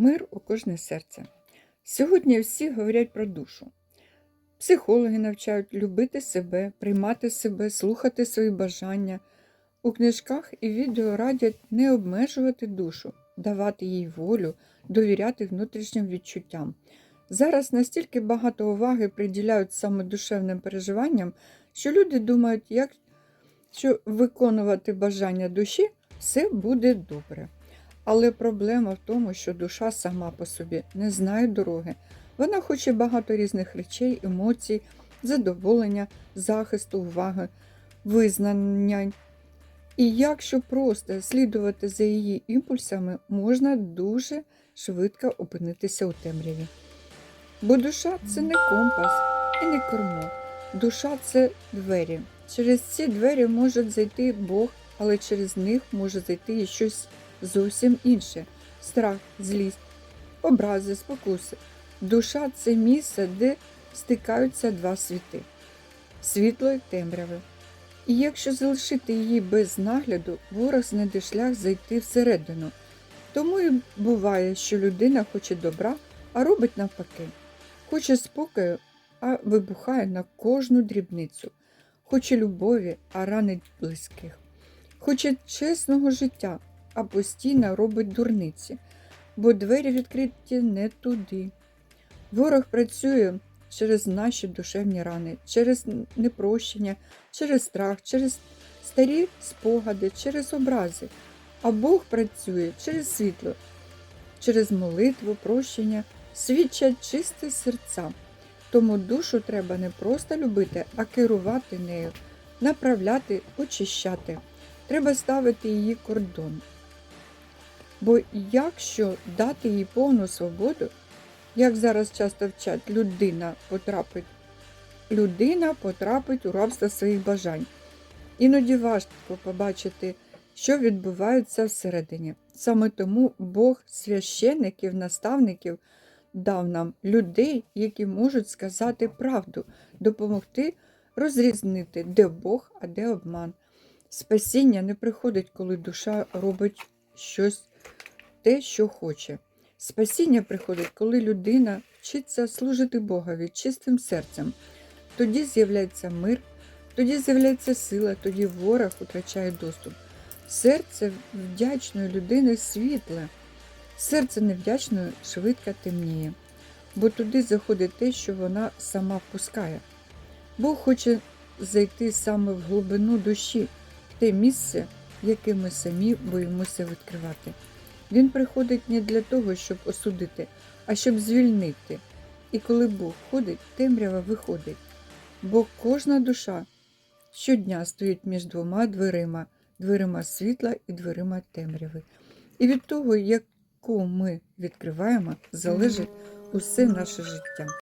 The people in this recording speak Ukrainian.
Мир у кожне серце. Сьогодні всі говорять про душу. Психологи навчають любити себе, приймати себе, слухати свої бажання. У книжках і відео радять не обмежувати душу, давати їй волю, довіряти внутрішнім відчуттям. Зараз настільки багато уваги приділяють саме душевним переживанням, що люди думають, як що виконувати бажання душі, все буде добре. Але проблема в тому, що душа сама по собі не знає дороги. Вона хоче багато різних речей, емоцій, задоволення, захисту, уваги, визнання. І якщо просто слідувати за її імпульсами, можна дуже швидко опинитися у темряві. Бо душа це не компас і не кермо. Душа це двері. Через ці двері може зайти Бог, але через них може зайти і щось зовсім інше страх, злість, образи, спокуси. Душа це місце, де стикаються два світи світло і темряве. І якщо залишити її без нагляду, ворог знайде шлях зайти всередину. Тому і буває, що людина хоче добра, а робить навпаки. Хоче спокою, а вибухає на кожну дрібницю. Хоче любові, а ранить близьких. Хоче чесного життя, а постійно робить дурниці, бо двері відкриті не туди. Ворог працює через наші душевні рани, через непрощення, через страх, через старі спогади, через образи. А Бог працює через світло, через молитву, прощення, свідчать чисте серця. Тому душу треба не просто любити, а керувати нею, направляти, очищати. Треба ставити її кордон. Бо якщо дати їй повну свободу, як зараз часто вчать, людина потрапить, людина потрапить у рабство своїх бажань. Іноді важко побачити, що відбувається всередині. Саме тому Бог священників, наставників дав нам людей, які можуть сказати правду, допомогти розрізнити, де Бог, а де обман. Спасіння не приходить, коли душа робить щось те, що хоче. Спасіння приходить, коли людина вчиться служити Богові чистим серцем. Тоді з'являється мир, тоді з'являється сила, тоді ворог втрачає доступ. Серце вдячної людини світле, серце невдячної швидко темніє, бо туди заходить те, що вона сама впускає. Бог хоче зайти саме в глибину душі, в те місце, яке ми самі боїмося відкривати. Він приходить не для того, щоб осудити, а щоб звільнити. І коли Бог ходить, темрява виходить. Бо кожна душа щодня стоїть між двома дверима, дверима світла і дверима темряви. І від того, яку ми відкриваємо, залежить усе наше життя.